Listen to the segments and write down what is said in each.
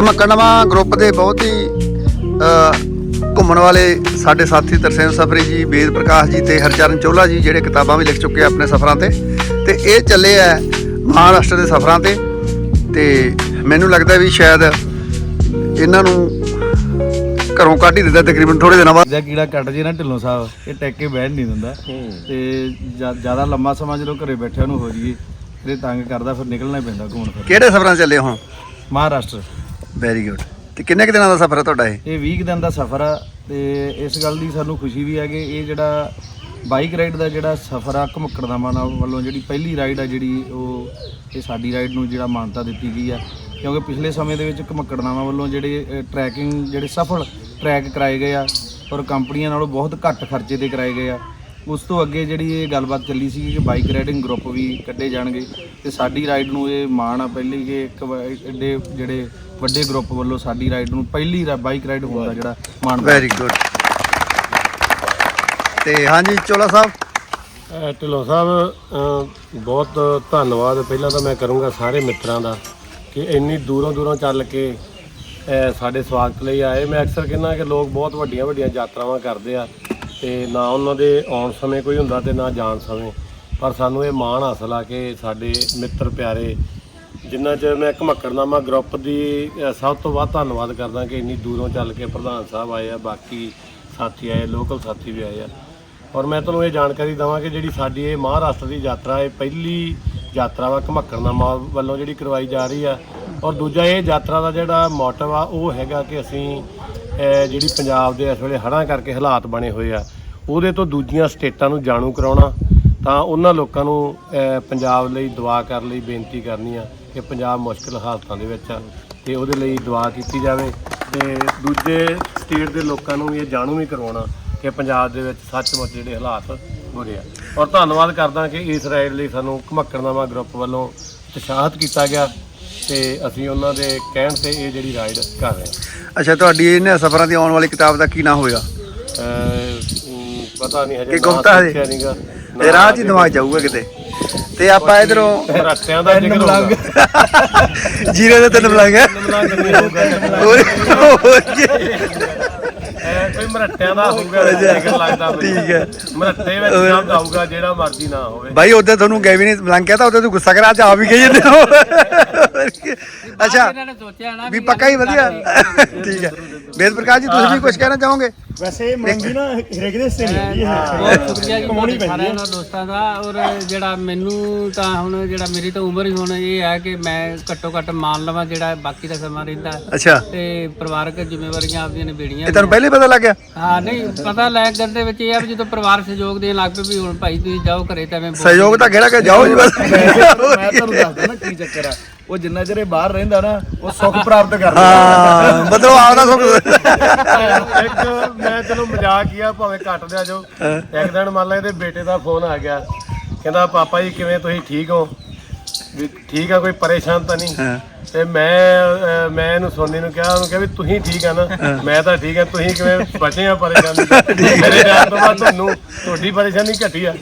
ਘਮਕੜਵਾ group ਦੇ ਬਹੁਤ ਹੀ ਘੁੰਮਣ ਵਾਲੇ ਸਾਡੇ ਸਾਥੀ ਤਰਸੇਮ ਸਫਰੀ ਜੀ ਵੇਦ ਪ੍ਰਕਾਸ਼ ਜੀ ਤੇ ਹਰਚਰਨ ਚੋਲਾ ਜੀ, ਜਿਹੜੇ ਕਿਤਾਬਾਂ ਵੀ ਲਿਖ ਚੁੱਕੇ ਆ ਆਪਣੇ ਸਫ਼ਰਾਂ ਤੇ। ਤੇ ਇਹ ਚੱਲੇ ਆ ਮਹਾਰਾਸ਼ਟਰ ਦੇ ਸਫ਼ਰਾਂ ਤੇ। ਤੇ ਮੈਨੂੰ ਲੱਗਦਾ ਵੀ ਸ਼ਾਇਦ ਇਹਨਾਂ ਨੂੰ ਘਰੋਂ ਕੱਢ ਹੀ ਦਿੱਤਾ ਤਕਰੀਬਨ ਥੋੜੇ ਦਿਨਾਂ ਬਾਅਦ। ਜਾਂ ਕੀੜਾ ਕੱਟ ਜੇ ਨਾ ਢਿੱਲੋਂ ਸਾਹਿਬ ਇਹ ਟੈਕ ਕੇ ਬਹਿਣ ਨਹੀਂ ਦਿੰਦਾ। ਤੇ ਜ਼ਿਆਦਾ ਲੰਮਾ ਸਮਾਂ ਜਦੋਂ ਘਰੇ ਬੈਠਿਆ ਨੂੰ ਹੋ ਜੀਏ ਇਹ ਤੰਗ ਕਰਦਾ ਫਿਰ ਨਿਕਲਣਾ ਹੀ ਪੈਂਦਾ ਘੁੰਮਣ ਫਿਰ ਕਿਹੜੇ ਸਫ਼ਰਾਂ ਚੱਲੇ ਹੁਣ ਮਹਾਰਾਸ਼ਟਰ। ਵੈਰੀ ਗੁੱਡ ਤੇ ਕਿੰਨੇ ਕੁ ਦਿਨਾਂ ਦਾ ਸਫ਼ਰ ਹੈ ਤੁਹਾਡਾ ਇਹ? ਇਹ 20 ਕੁ ਦਿਨ ਦਾ ਸਫ਼ਰ ਆ ਤੇ ਇਸ ਗੱਲ ਦੀ ਸਾਨੂੰ ਖੁਸ਼ੀ ਵੀ ਹੈ ਕਿ ਇਹ ਜਿਹੜਾ ਬਾਈਕ ਰਾਈਡ ਦਾ ਜਿਹੜਾ ਸਫ਼ਰ ਆ ਘਮਕੜਦਾਮਾ ਨਾਲ ਵੱਲੋਂ ਜਿਹੜੀ ਪਹਿਲੀ ਰਾਈਡ ਆ ਜਿਹੜੀ ਉਹ ਇਹ ਸਾਡੀ ਰਾਈਡ ਨੂੰ ਜਿਹੜਾ ਮਾਨਤਾ ਦਿੱਤੀ ਗਈ ਆ। ਕਿਉਂਕਿ ਪਿਛਲੇ ਸਮੇਂ ਦੇ ਵਿੱਚ ਘਮਕੜਦਾਮਾ ਵੱਲੋਂ ਜਿਹੜੇ ਟਰੈਕਿੰਗ ਜਿਹੜੇ ਸਫਲ ਟਰੈਕ ਕਰਾਏ ਗਏ ਆ ਔਰ ਕੰਪਨੀਆਂ ਨਾਲੋਂ ਬਹੁਤ ਘੱਟ ਖਰਚੇ ਤੇ ਕਰਾਏ ਗਏ ਆ। ਉਸ ਤੋਂ ਅੱਗੇ ਜਿਹੜੀ ਇਹ ਗੱਲਬਾਤ ਚੱਲੀ ਸੀ ਕਿ ਬਾਈਕ ਰਾਈਡਿੰਗ ਗਰੁੱਪ ਵੀ ਕੱਢੇ ਜਾਣਗੇ ਤੇ ਸਾਡੀ ਰਾਈਡ ਨੂੰ ਇਹ ਮਾਣ ਆ ਪਹਿਲੀ ਕਿ ਇੱਕ ਐਡੇ ਜਿਹੜੇ ਵੱਡੇ ਗਰੁੱਪ ਵੱਲੋਂ ਸਾਡੀ ਰਾਈਡ ਨੂੰ ਪਹਿਲੀ ਬਾਈਕ ਰਾਈਡ ਹੋਣ ਦਾ ਜਿਹੜਾ ਮਾਣ ਵੈਰੀ ਗੁੱਡ ਤੇ ਹਾਂਜੀ, ਚੋਲਾ ਸਾਹਿਬ। ਅਹ ਢਿੱਲੋਂ ਸਾਹਿਬ ਅਹ ਬਹੁਤ ਧੰਨਵਾਦ। ਪਹਿਲਾਂ ਤਾਂ ਮੈਂ ਕਰੂੰਗਾ ਸਾਰੇ ਮਿੱਤਰਾਂ ਦਾ ਕਿ ਇੰਨੀ ਦੂਰੋਂ ਦੂਰੋਂ ਚੱਲ ਕੇ ਅਹ ਸਾਡੇ ਸਵਾਗਤ ਲਈ ਆਏ। ਮੈਂ ਅਕਸਰ ਕਹਿੰਦਾ ਕਿ ਲੋਕ ਬਹੁਤ ਵੱਡੀਆਂ ਵੱਡੀਆਂ ਯਾਤਰਾਵਾਂ ਕਰਦੇ ਆ ਤੇ ਨਾ ਉਹਨਾਂ ਦੇ ਆਉਣ ਸਮੇਂ ਕੋਈ ਹੁੰਦਾ ਤੇ ਨਾ ਜਾਣ ਸਮੇਂ। ਪਰ ਸਾਨੂੰ ਇਹ ਮਾਣ ਹਾਸਲ ਆ ਕਿ ਸਾਡੇ ਮਿੱਤਰ ਪਿਆਰੇ, ਜਿੰਨਾ ਚਿਰ ਮੈਂ ਘਮੱਕੜਨਾਮਾ ਗਰੁੱਪ ਦੀ ਅਹ ਸਭ ਤੋਂ ਵੱਧ ਧੰਨਵਾਦ ਕਰਦਾ ਕਿ ਇੰਨੀ ਦੂਰੋਂ ਚੱਲ ਕੇ ਪ੍ਰਧਾਨ ਸਾਹਿਬ ਆਏ ਆ, ਬਾਕੀ ਸਾਥੀ ਆਏ ਲੋਕਲ ਸਾਥੀ ਵੀ ਆਏ ਆ। ਔਰ ਮੈਂ ਤੁਹਾਨੂੰ ਇਹ ਜਾਣਕਾਰੀ ਦਵਾਂ ਕਿ ਜਿਹੜੀ ਸਾਡੀ ਇਹ ਮਹਾਰਾਸ਼ਟਰ ਦੀ ਯਾਤਰਾ ਹੈ ਪਹਿਲੀ ਯਾਤਰਾ ਵਾ ਘਮੱਕੜਨਾਮਾ ਵੱਲੋਂ ਜਿਹੜੀ ਕਰਵਾਈ ਜਾ ਰਹੀ ਆ। ਔਰ ਦੂਜਾ ਇਹ ਯਾਤਰਾ ਦਾ ਜਿਹੜਾ ਮੋਟਿਵ ਆ, ਉਹ ਹੈਗਾ ਕਿ ਅਸੀਂ ਜਿਹੜੀ ਪੰਜਾਬ ਦੇ ਇਸ ਵੇਲੇ ਹੜ੍ਹਾਂ ਕਰਕੇ ਹਾਲਾਤ ਬਣੇ ਹੋਏ ਆ, ਉਹਦੇ ਤੋਂ ਦੂਜੀਆਂ ਸਟੇਟਾਂ ਨੂੰ ਜਾਣੂ ਕਰਾਉਣਾ, ਤਾਂ ਉਹਨਾਂ ਲੋਕਾਂ ਨੂੰ ਪੰਜਾਬ ਲਈ ਦੁਆ ਕਰਨ ਲਈ ਬੇਨਤੀ ਕਰਨੀ ਆ ਕਿ ਪੰਜਾਬ ਮੁਸ਼ਕਲ ਹਾਲਤਾਂ ਦੇ ਵਿੱਚ ਆ, ਤੇ ਉਹਦੇ ਲਈ ਦੁਆ ਕੀਤੀ ਜਾਵੇ। ਤੇ ਦੂਜੇ ਸਟੇਟ ਦੇ ਲੋਕਾਂ ਨੂੰ ਵੀ ਇਹ ਜਾਣੂ ਵੀ ਕਰਵਾਉਣਾ ਕਿ ਪੰਜਾਬ ਦੇ ਵਿੱਚ ਸੱਚਮੁੱਚ ਜਿਹੜੇ ਹਾਲਾਤ ਬੁਰੇ ਆ। ਔਰ ਧੰਨਵਾਦ ਕਰਦਾ ਕਿ ਇਸ ਰਾਈਡ ਲਈ ਸਾਨੂੰ ਘਮੱਕੜਨਾਮਾ ਗਰੁੱਪ ਵੱਲੋਂ ਉਤਸ਼ਾਹਿਤ ਕੀਤਾ ਗਿਆ ਤੇ ਅਸੀਂ ਉਹਨਾਂ ਦੇ ਕਹਿਣ ਤੇ ਇਹ ਜਿਹੜੀ ਰਾਈਡ ਕਰ ਰਹੇ ਹਾਂ। ਅੱਛਾ ਤੁਹਾਡੀ ਇਹਨਾਂ ਸਫ਼ਰਾਂ ਦੀ ਆਉਣ ਵਾਲੀ ਕਿਤਾਬ ਦਾ ਕੀ ਨਾਮ ਹੋਏਗਾ? ਅਮ, ਪਤਾ ਨਹੀਂ ਹਜੇ ਕਿ ਗੁਪਤਾ? ਸੋਚਿਆ ਨੀਗਾ। ਇਹ ਰਾਹ 'ਚ ਹੀ ਦਿਮਾਗ ਜਾਊਗਾ ਕਿਤੇ? ਤੇ ਆਪਾਂ ਇਧਰੋਂ ਰੱਤਿਆਂ ਦਾ ਜ਼ਿਕਰ ਹੋਊਗਾ। ਜੀਰੇ ਦੇ ਤਿੰਨ ਬਲਾਂਗੇ ਹੋਰ? ਇਹ ਕੋਈ ਮਰੱਟਿਆਂ ਦਾ ਹੋਊਗਾ ਜ਼ਿਕਰ ਲੱਗਦਾ ਮੈਨੂੰ। ਠੀਕ ਹੈ। ਮਰੱਟੇ ਵਿੱਚ ਸ਼ਬਦ ਆਊਗਾ ਜਿਹੜਾ ਮਰਜ਼ੀ ਨਾ ਹੋਵੇ। ਬਾਈ ਉਹਦੇ ਤੁਹਾਨੂੰ ਗਏ ਵੀ ਨਹੀਂ ਬਲੰਗ ਕਹਤਾ ਉਹਦੇ ਤੂੰ ਗੁੱਸਾ ਕਰਾ ਅੱਜ ਆ ਵੀ ਗਈ ਜਾਂਦੇ ਹੋ। ਅੱਛਾ। ਇਹਨਾਂ ਨੇ ਸੋਚਿਆ ਨਾ ਵੀ ਪੱਕਾ ਹੀ ਵਧੀਆ। ਠੀਕ ਹੈ। ਵੇਦ ਪ੍ਰਕਾਸ਼ ਜੀ ਤੁਸੀਂ ਵੀ ਕੁਝ ਕਹਿਣਾ ਚਾਹੋਗੇ? ਵੈਸੇ ਮੰਗੀ ਨਾ ਹਰੇਕ ਦੇ ਹਿੱਸੇ ਨਹੀਂ ਹੁੰਦੀ ਬਹੁਤ ਸ਼ੁਕਰੀਆ ਜੀ ਕਮਾਉਣੀ ਪੈਂਦੀ ਦਾ ਦੋਸਤਾਂ ਦਾ। ਔਰ ਜਿਹੜਾ ਮੈਨੂੰ ਤਾਂ ਹੁਣ ਜਿਹੜਾ ਮੇਰੀ ਤਾਂ ਉਮਰ ਹੀ ਹੁਣ ਇਹ ਹੈ ਕਿ ਮੈਂ ਘੱਟੋ ਘੱਟ ਮਾਨ ਲਵਾਂ ਜਿਹੜਾ ਬਾਕੀ ਦਾ ਸਮਾਂ ਰਹਿੰਦਾ। ਅੱਛਾ। ਤੇ ਪਰਿਵਾਰਕ ਜ਼ਿੰਮੇਵਾਰੀਆਂ ਆਪਦੀਆਂ ਨਿਬੇੜੀਆਂ ਇਹ ਤੁਹਾਨੂੰ ਪਹਿਲੇ ਪਤਾ ਲੱਗ ਗਿਆ? ਹਾਂ ਨਹੀਂ ਪਤਾ ਲੈ ਗੱਲ ਦੇ ਵਿੱਚ ਇਹ ਆ ਵੀ ਜਦੋਂ ਪਰਿਵਾਰ ਸਹਿਯੋਗ ਦੇਣ ਲੱਗ ਪਏ ਵੀ ਹੁਣ ਭਾਈ ਤੁਸੀਂ ਜਾਓ ਘਰੇ ਤਾਂ ਮੈਂ ਸਹਿਯੋਗ ਤਾਂ ਕਿਹੜਾ ਕਿ ਜਾਓ ਜੀ ਬਸ। ਮੈਂ ਤੁਹਾਨੂੰ ਦੱਸਦਾ ਨਾ ਕੀ ਚੱਕਰ ਆ। ਉਹ ਜਿੰਨਾ ਚਿਰ ਇਹ ਬਾਹਰ ਰਹਿੰਦਾ ਨਾ ਉਹ ਸੁੱਖ ਪ੍ਰਾਪਤ ਕਰਦਾ। ਹਾਂ ਮਤਲਬ ਆਪਦਾ ਸੁੱਖ ਇੱਕ ਮੈਂ ਚਲੋ ਮਜ਼ਾਕ ਹੀ ਆ ਭਾਵੇਂ ਕੱਟ ਦਿਆ ਜੋ। ਇੱਕ ਦਿਨ ਮੰਨ ਲਾ ਇਹਦੇ ਬੇਟੇ ਦਾ ਫੋਨ ਆ ਗਿਆ। ਕਹਿੰਦਾ ਪਾਪਾ ਜੀ ਕਿਵੇਂ ਤੁਸੀਂ ਠੀਕ ਹੋ? ਵੀ ਠੀਕ ਆ ਕੋਈ ਪਰੇਸ਼ਾਨ ਤਾਂ ਨਹੀਂ। ਹਾਂ। ਤੇ ਮੈਂ ਅਹ, ਮੈਂ ਇਹਨੂੰ ਸੋਨੀ ਨੂੰ ਕਿਹਾ ਉਹਨੂੰ ਕਿਹਾ ਵੀ ਤੁਸੀਂ ਠੀਕ ਆ ਨਾ। ਮੈਂ ਤਾਂ ਠੀਕ ਆ ਤੁਸੀਂ ਕਿਵੇਂ ਬਚੇ ਆ ਪਰੇਸ਼ਾਨੀ ਤੋਂ? ਮੇਰੇ ਜਾਣ ਤੋਂ ਬਾਅਦ ਤੁਹਾਨੂੰ ਤੁਹਾਡੀ ਪਰੇਸ਼ਾਨੀ ਘਟੀ ਆ।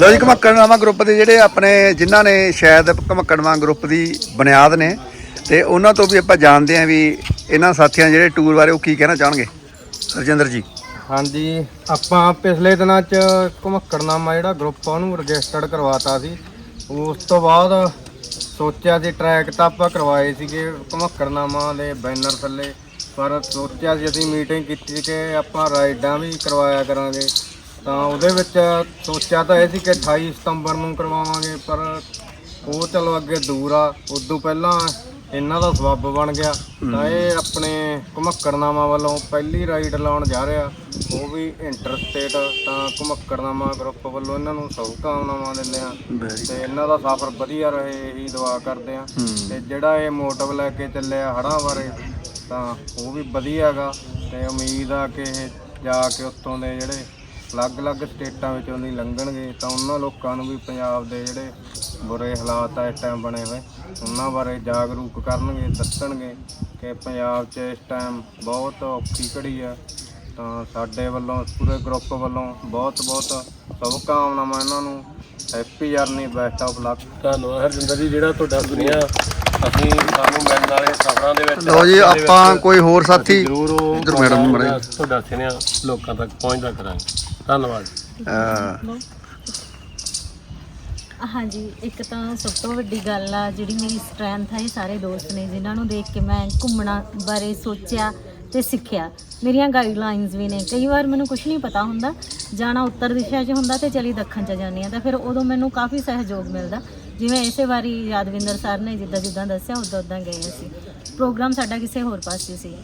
ਲੋ ਜੀ ਘਮੱਕੜਨਾਮਾ ਗਰੁੱਪ ਦੇ ਜਿਹੜੇ ਆਪਣੇ ਜਿਨ੍ਹਾਂ ਨੇ ਸ਼ਾਇਦ ਘਮੱਕੜਨਾਮਾ ਗਰੁੱਪ ਦੀ ਬੁਨਿਆਦ ਨੇ ਤੇ ਉਹਨਾਂ ਤੋਂ ਵੀ ਆਪਾਂ ਜਾਣਦੇ ਹਾਂ ਵੀ ਇਹਨਾਂ ਸਾਥੀਆਂ ਜਿਹੜੇ ਟੂਰ ਬਾਰੇ ਉਹ ਕੀ ਕਹਿਣਾ ਚਾਹਣਗੇ। ਰਜਿੰਦਰ ਜੀ। ਹਾਂਜੀ ਆਪਾਂ ਪਿਛਲੇ ਦਿਨਾਂ 'ਚ ਘਮੱਕੜਨਾਮਾ ਜਿਹੜਾ ਗਰੁੱਪ ਆ ਉਹਨੂੰ ਰਜਿਸਟਰਡ ਕਰਵਾਤਾ ਸੀ। ਉਸ ਤੋਂ ਬਾਅਦ ਸੋਚਿਆ ਸੀ ਟਰੈਕ ਤਾਂ ਆਪਾਂ ਕਰਵਾਏ ਸੀਗੇ ਘਮੱਕੜਨਾਮਾ ਦੇ ਬੈਨਰ ਥੱਲੇ, ਪਰ ਸੋਚਿਆ ਸੀ ਅਸੀਂ ਮੀਟਿੰਗ ਕੀਤੀ ਕਿ ਆਪਾਂ ਰਾਈਡਾਂ ਵੀ ਕਰਵਾਇਆ ਕਰਾਂਗੇ। ਤਾਂ ਉਹਦੇ ਵਿੱਚ ਸੋਚਿਆ ਤਾਂ ਇਹ ਸੀ ਕਿ 28 ਸਤੰਬਰ ਨੂੰ ਕਰਵਾਵਾਂਗੇ, ਪਰ ਉਹ ਚਲੋ ਅੱਗੇ ਦੂਰ ਆ। ਉਦੋਂ ਪਹਿਲਾਂ ਇਹਨਾਂ ਦਾ ਸਬੱਬ ਬਣ ਗਿਆ। ਤਾਂ ਇਹ ਆਪਣੇ ਘਮੱਕੜਨਾਮਾ ਵੱਲੋਂ ਪਹਿਲੀ ਰਾਈਡ ਲਾਉਣ ਜਾ ਰਿਹਾ। ਉਹ ਵੀ ਇੰਟਰ ਸਟੇਟ ਤਾਂ ਘਮੱਕੜਨਾਮਾ ਗਰੁੱਪ ਵੱਲੋਂ ਇਹਨਾਂ ਨੂੰ ਸ਼ੁਭਕਾਮਨਾਵਾਂ ਦਿੰਦੇ ਆ ਤੇ ਇਹਨਾਂ ਦਾ ਸਫ਼ਰ ਵਧੀਆ ਰਹੇ ਇਹੀ ਦੁਆ ਕਰਦੇ ਆ ਤੇ ਜਿਹੜਾ ਇਹ ਮੋਟਿਵ ਲੈ ਕੇ ਚੱਲਿਆ ਹੜਾਂ ਬਾਰੇ ਤਾਂ ਉਹ ਵੀ ਵਧੀਆ ਹੈਗਾ ਤੇ ਉਮੀਦ ਆ ਕਿ ਇਹ ਜਾ ਕੇ ਉੱਤੋਂ ਦੇ ਜਿਹੜੇ ਅਲੱਗ-ਅਲੱਗ ਸਟੇਟਾਂ ਵਿੱਚੋਂ ਦੀ ਲੰਘਣਗੇ, ਤਾਂ ਉਹਨਾਂ ਲੋਕਾਂ ਨੂੰ ਵੀ ਪੰਜਾਬ ਦੇ ਜਿਹੜੇ ਬੁਰੇ ਹਾਲਾਤ ਆ ਇਸ ਟਾਈਮ ਬਣੇ ਹੋਏ, ਉਹਨਾਂ ਬਾਰੇ ਜਾਗਰੂਕ ਕਰਨਗੇ, ਦੱਸਣਗੇ ਕਿ ਪੰਜਾਬ 'ਚ ਇਸ ਟਾਈਮ ਬਹੁਤ ਔਖੀ ਘੜੀ ਆ। ਤਾਂ ਸਾਡੇ ਵੱਲੋਂ, ਪੂਰੇ ਗਰੁੱਪ ਵੱਲੋਂ ਬਹੁਤ ਬਹੁਤ ਸ਼ੁਭਕਾਮਨਾਵਾਂ ਇਹਨਾਂ ਨੂੰ। Happy journey best of luck ਧੰਨਵਾਦ ਹਰਜਿੰਦਰ ਜੀ, ਜਿਹੜਾ ਤੁਹਾਡਾ ਦੁਨੀਆ ਅਸੀਂ ਸਾਨੂੰ ਮਿਲਣ ਵਾਲੇ ਸਫ਼ਰਾਂ ਦੇ ਵਿੱਚ ਲਓ ਜੀ ਰਾਸਤੇ ਦੇ ਆਪਾਂ ਵਿੱਚ ਕੋਈ ਹੋਰ ਸਾਥੀ ਜ਼ਰੂਰ ਉਹ ਇੱਧਰ ਮੈਡਮ ਨੂੰ ਮਾੜਾ ਤੁਹਾਡਾ- ਤੁਹਾਡਾ ਸੁਨੇਹਾ ਲੋਕਾਂ ਤੱਕ ਪਹੁੰਚਦਾ ਕਰਾਂਗੇ। ਧੰਨਵਾਦ। ਅਹ ਹਾਂਜੀ ਇੱਕ ਤਾਂ ਸਭ ਤੋਂ ਵੱਡੀ ਗੱਲ ਆ ਜਿਹੜੀ ਮੇਰੀ ਸਟਰੈਂਥ ਆ ਇਹ ਸਾਰੇ ਦੋਸਤ ਨੇ ਜਿਨ੍ਹਾਂ ਨੂੰ ਦੇਖ ਕੇ ਮੈਂ ਘੁੰਮਣਾ ਬਾਰੇ ਸੋਚਿਆ ਤੇ ਸਿੱਖਿਆ। ਮੇਰੀਆਂ ਗਾਈਡਲਾਈਨਸ ਵੀ ਨੇ। ਕਈ ਵਾਰ ਮੈਨੂੰ ਕੁਝ ਨਹੀਂ ਪਤਾ ਹੁੰਦਾ। ਜਾਣਾ ਉੱਤਰ ਦਿਸ਼ਾ 'ਚ ਹੁੰਦਾ ਤੇ ਚਲੀ ਦੱਖਣ 'ਚ ਜਾਂਦੀ ਆ ਤਾਂ ਫਿਰ ਉਦੋਂ ਮੈਨੂੰ ਕਾਫੀ ਸਹਿਯੋਗ ਮਿਲਦਾ। ਜਿਵੇਂ ਇਸੇ ਵਾਰੀ ਯਾਦਵਿੰਦਰ ਸਰ ਨੇ ਜਿੱਦਾਂ ਜਿੱਦਾਂ ਦੱਸਿਆ, ਉਦਾਂ ਉਦਾਂ ਗਏ ਅਸੀਂ। ਪ੍ਰੋਗਰਾਮ ਸਾਡਾ ਕਿਸੇ ਹੋਰ ਪਾਸੇ ਸੀ।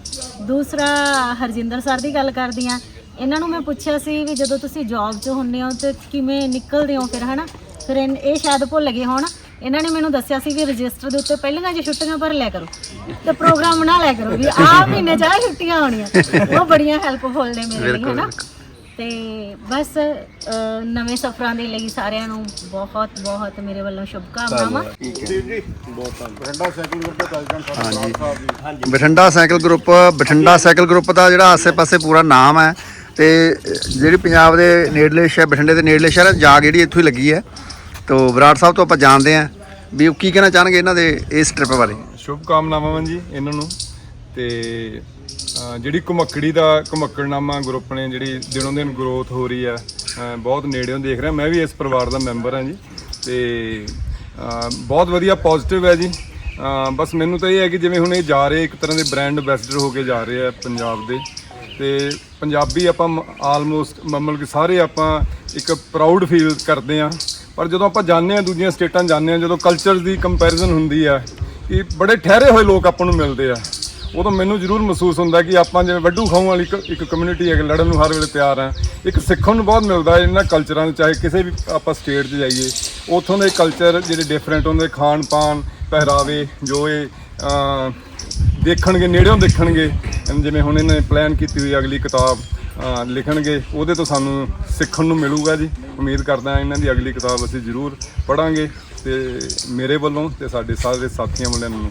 ਦੂਸਰਾ, ਹਰਜਿੰਦਰ ਸਰ ਦੀ ਗੱਲ ਕਰਦੀ ਆ ਇਹਨਾਂ ਨੂੰ ਮੈਂ ਪੁੱਛਿਆ ਸੀ ਵੀ ਜਦੋਂ ਤੁਸੀਂ ਜੌਬ 'ਚ ਹੁੰਦੇ ਹੋ ਤੇ ਕਿਵੇਂ ਨਿਕਲਦੇ ਹੋ ਫਿਰ, ਹਨਾ? ਫਿਰ ਇਨ- ਇਹ ਸ਼ਾਇਦ ਭੁੱਲ ਗਏ ਹੋਣ। ਇਹਨਾਂ ਨੇ ਮੈਨੂੰ ਦੱਸਿਆ ਸੀ ਵੀ ਰਜਿਸਟਰ ਦੇ ਉੱਤੇ ਪਹਿਲੀਆਂ ਜੇ ਛੁੱਟੀਆਂ ਭਰ ਲਿਆ ਕਰੋ ਤੇ ਪ੍ਰੋਗਰਾਮ ਬਣਾ ਲਿਆ ਕਰੋ ਵੀ ਆਹ ਮਹੀਨੇ ਚ ਆਹ ਛੁੱਟੀਆਂ ਆਉਣੀਆਂ ਉਹ ਬੜੀਆਂ ਹੈਲਪਫੁਲ ਨੇ ਮੇਰੇ ਲਈ, ਹਨਾ? ਤੇ ਬਸ ਨਵੇਂ ਸਫ਼ਰਾਂ ਦੇ ਲਈ ਸਾਰਿਆਂ ਨੂੰ ਬਹੁਤ ਬਹੁਤ ਮੇਰੇ ਵੱਲੋਂ ਸ਼ੁਭਕਾਮਨਾਵਾਂ। ਹਾਂਜੀ। Bathinda cycle group Bathinda cycle group ਦਾ ਜਿਹੜਾ ਆਸੇ-ਪਾਸੇ ਪੂਰਾ ਨਾਮ ਹੈ ਤੇ ਜਿਹੜੀ ਪੰਜਾਬ ਦੇ ਨੇੜਲੇ ਸ਼ਹਿਰ ਬਠਿੰਡੇ ਦੇ ਨੇੜਲੇ ਸ਼ਹਿਰ ਹੈ, ਜਾਗ ਜਿਹੜੀ ਇੱਥੋਂ ਹੀ ਲੱਗੀ ਹੈ। ਤੋ ਵਿਰਾਟ ਸਾਹਿਬ ਤੋਂ ਆਪਾਂ ਜਾਣਦੇ ਹਾਂ ਵੀ ਉਹ ਕੀ ਕਹਿਣਾ ਚਾਹਣਗੇ ਇਹਨਾਂ ਦੇ ਇਸ ਟ੍ਰਿਪ ਬਾਰੇ। ਸ਼ੁਭ ਕਾਮਨਾਵਾਂ ਜੀ ਇਹਨਾਂ ਨੂੰ। ਤੇ ਜਿਹੜੀ ਘੁਮੱਕੜੀ ਦਾ ਘੁਮੱਕੜਨਾਮਾ ਗਰੁੱਪ ਨੇ, ਜਿਹੜੀ ਦਿਨੋਂ ਦਿਨ ਗਰੋਥ ਹੋ ਰਹੀ ਆ ਬਹੁਤ ਨੇੜਿਓਂ ਦੇਖ ਰਿਹਾ। ਮੈਂ ਵੀ ਇਸ ਪਰਿਵਾਰ ਦਾ ਮੈਂਬਰ ਹਾਂ ਜੀ। ਤੇ ਬਹੁਤ ਵਧੀਆ ਪੋਜ਼ਿਟਿਵ ਹੈ ਜੀ। ਬਸ ਮੈਨੂੰ ਤਾਂ ਇਹ ਹੈ ਕਿ ਜਿਵੇਂ ਹੁਣ ਇਹ ਜਾ ਰਹੇ, ਇੱਕ ਤਰ੍ਹਾਂ ਦੇ ਬ੍ਰਾਂਡ ਐਂਬੈਸਡਰ ਹੋ ਕੇ ਜਾ ਰਹੇ ਆ ਪੰਜਾਬ ਦੇ। ਤੇ ਪੰਜਾਬੀ ਆਪਾਂ ਆਲਮੋਸਟ ਮਤਲਬ ਕਿ ਸਾਰੇ ਆਪਾਂ ਇੱਕ ਪ੍ਰਾਊਡ ਫੀਲ ਕਰਦੇ ਆ ਪਰ ਜਦੋਂ ਆਪਾਂ ਜਾਂਦੇ ਆ ਦੂਜੀਆਂ ਸਟੇਟਾਂ, ਜਾਂਦੇ ਆ ਜਦੋਂ ਕਲਚਰਸ ਦੀ ਕੰਪੈਰੀਜ਼ਨ ਹੁੰਦੀ ਆ ਕਿ ਬੜੇ ਠਹਿਰੇ ਹੋਏ ਲੋਕ ਆਪਾਂ ਨੂੰ ਮਿਲਦੇ ਆ। ਉਦੋਂ ਮੈਨੂੰ ਜ਼ਰੂਰ ਮਹਿਸੂਸ ਹੁੰਦਾ ਕਿ ਆਪਾਂ ਜਿਵੇਂ ਵੱਡੂ ਖਾਉ ਵਾਲੀ ਇੱਕ- ਇੱਕ ਕਮਿਊਨਿਟੀ ਹੈ ਕਿ ਲੜਨ ਨੂੰ ਹਰ ਵੇਲੇ ਤਿਆਰ ਆ ਇੱਕ ਸਿੱਖਣ ਨੂੰ ਬਹੁਤ ਮਿਲਦਾ ਹੈ ਇਹਨਾਂ ਕਲਚਰਾਂ ਨੂੰ ਚਾਹੇ ਕਿਸੇ ਵੀ ਆਪਾਂ ਸਟੇਟ 'ਚ ਜਾਈਏ। ਉੱਥੋਂ ਦੇ ਕਲਚਰ ਜਿਹੜੇ ਡਿਫਰੈਂਟ ਹੁੰਦੇ ਖਾਣ ਪਾਣ ਪਹਿਰਾਵੇ ਜੋ ਇਹ ਅਹ, ਦੇਖਣਗੇ ਨੇੜਿਓਂ ਦੇਖਣਗੇ। ਜਿਵੇਂ ਹੁਣ ਇਹਨੇ ਪਲਾਨ ਕੀਤੀ ਹੋਈ ਅਗਲੀ ਕਿਤਾਬ ਅਹ, ਲਿਖਣਗੇ ਉਹਦੇ ਤੋਂ ਸਾਨੂੰ ਸਿੱਖਣ ਨੂੰ ਮਿਲੂਗਾ ਜੀ। ਉਮੀਦ ਕਰਦਾ ਹਾਂ ਇਹਨਾਂ ਦੀ ਅਗਲੀ ਕਿਤਾਬ ਅਸੀਂ ਜ਼ਰੂਰ ਪੜਾਂਗੇ ਤੇ ਮੇਰੇ ਵੱਲੋਂ ਤੇ ਸਾਡੇ ਸਾਰੇ ਸਾਥੀਆਂ ਵੱਲੋਂ ਨੂੰ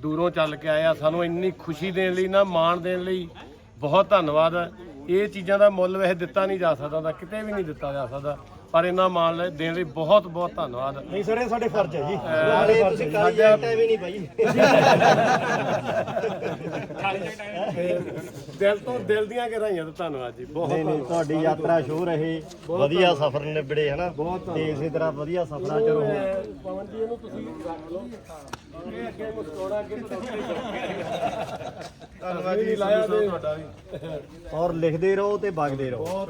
ਦੂਰੋਂ ਚੱਲ ਕੇ ਆਏ ਆ, ਸਾਨੂੰ ਇੰਨੀ ਖੁਸ਼ੀ ਦੇਣ ਲਈ, ਨਾ ਮਾਣ ਦੇਣ ਲਈ ਬਹੁਤ ਧੰਨਵਾਦ ਇਹ ਚੀਜ਼ਾਂ ਦਾ ਮੁੱਲ ਵੈਸੇ ਦਿੱਤਾ ਨਹੀਂ ਜਾ ਸਕਦਾ, ਕਿਤੇ ਵੀ ਨਹੀਂ ਦਿੱਤਾ ਜਾ ਸਕਦਾ। ਪਰ ਇਹਨਾਂ ਮਾਣ ਲੈ- ਦੇਣ ਲਈ ਬਹੁਤ ਬਹੁਤ ਧੰਨਵਾਦ। ਨਹੀਂ ਸਰ ਇਹ ਸਾਡੇ ਫਰਜ਼ ਹੈ ਜੀ। ਨਾਲੇ ਤੁਸੀਂ ਕਾਲੀ ਜੈਕਟ ਵੀ ਨਹੀਂ ਭਾਈ ਦਿਲ ਤੋਂ ਦਿਲ ਦੀਆਂ ਗਹਿਰਾਈਆਂ ਤੋਂ ਧੰਨਵਾਦ ਜੀ ਬਹੁਤ ਨਹੀਂ ਨਹੀਂ ਤੁਹਾਡੀ ਯਾਤਰਾ ਸ਼ੁਰੂ ਰਹੇ। ਵਧੀਆ ਸਫ਼ਰ ਨਿਬੜੇ ਹਨਾ? ਤੇ ਇਸੇ ਤਰ੍ਹਾਂ ਵਧੀਆ ਸਫ਼ਰਾਂ ਚ ਰਹੋ ਪਵਨ ਜੀ ਇਹਨੂੰ ਤੁਸੀਂ ਰੱਖ ਲਓ। ਇਹ ਅੱਗੇ ਮੁਸਕਰਾਉਣਾ ਅੱਗੇ ਧੰਨਵਾਦ ਜੀ ਲਾਇਆ ਤੇ ਤੁਹਾਡਾ ਵੀ। ਔਰ ਲਿਖਦੇ ਰਹੋ ਤੇ ਵਗਦੇ ਰਹੋ।